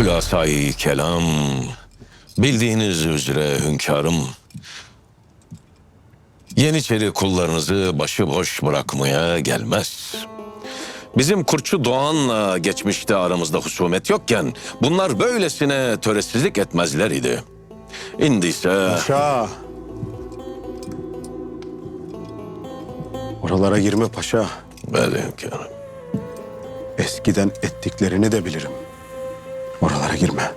Hülasayı kelam, bildiğiniz üzere hünkârım, Yeniçeri kullarınızı başıboş bırakmaya gelmez. Bizim Kurtçu Doğan'la geçmişte aramızda husumet yokken bunlar böylesine töresizlik etmezler idi. İndi ise Paşa. Oralara girme paşa. Böyle hünkârım. Eskiden ettiklerini de bilirim. Oralara girme.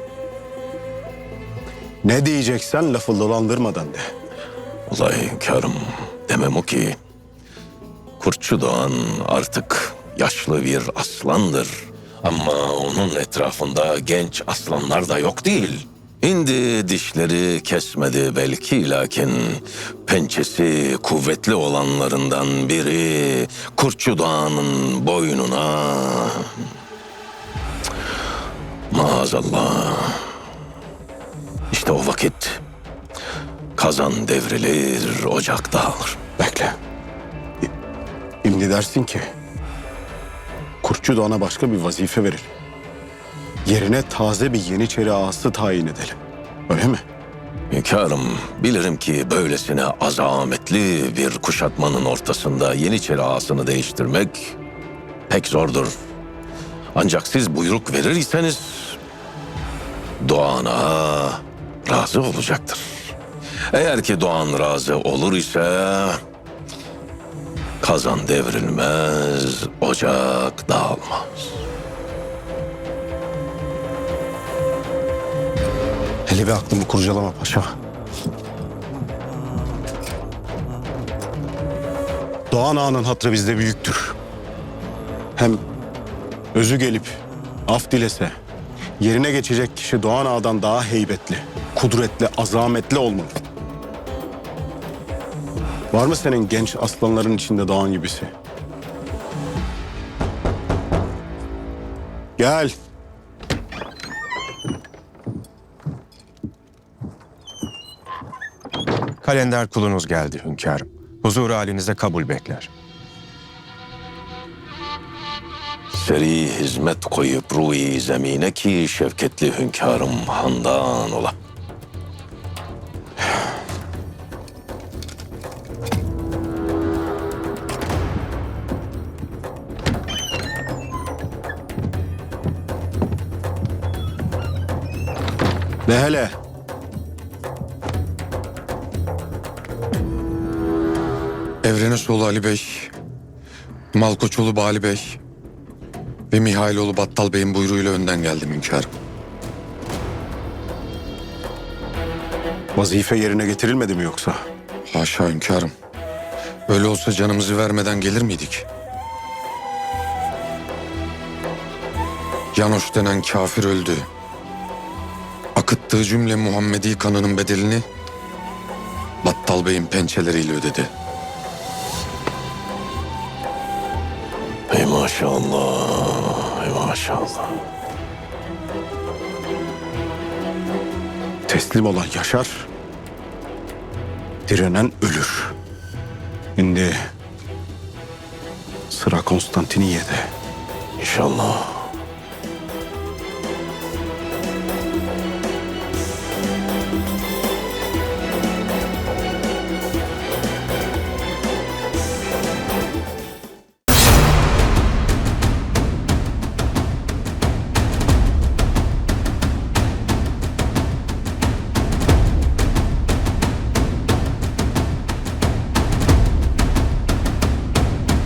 Ne diyeceksen lafı dolandırmadan de. Olay hünkârım demem o ki Kurtçu Doğan artık yaşlı bir aslandır. Ama onun etrafında genç aslanlar da yok değil. Hindi dişleri kesmedi belki lakin pençesi kuvvetli olanlarından biri Kurtçu Doğan'ın boynuna maazallah işte o vakit Kazan devrilir, ocak dağılır. Bekle. Şimdi dersin ki... Kurtçu Doğan'a başka bir vazife verelim. Yerine taze bir Yeniçeri ağası tayin edelim. Öyle mi? Hünkârım, bilirim ki böylesine azametli bir kuşatmanın ortasında Yeniçeri ağasını değiştirmek pek zordur. Ancak siz buyruk verir iseniz Doğan Ağa razı olacaktır. Eğer ki Doğan razı olur ise kazan devrilmez, ocak dağılmaz. Hele bir aklımı kurcalama paşa. Doğan Ağa'nın hatrı bizde büyüktür. Hem özü gelip af dilese yerine geçecek kişi Doğan Ağa'dan daha heybetli, kudretli, azametli olmalı. Var mı senin genç aslanların içinde Doğan gibisi? Gel. Kalender kulunuz geldi hünkârım. Huzur halinize kabul bekler. Seri hizmet koyup ruhi zemine ki şevketli hünkârım handan ola. De hele. Evrenesoğlu Ali Bey, Malkoçoğlu Bali Bey ve Mihailoğlu Battal Bey'in buyruğuyla önden geldim hünkârım. Vazife yerine getirilmedi mi yoksa? Haşa hünkârım. Öyle olsa canımızı vermeden gelir miydik? Yanoş denen kafir öldü. Akıttığı cümle Muhammedi kanının bedelini Battal Bey'in pençeleriyle ödedi. Ey maşallah, maşallah. Teslim olan yaşar, direnen ölür. Şimdi sıra Konstantiniye'de. İnşallah.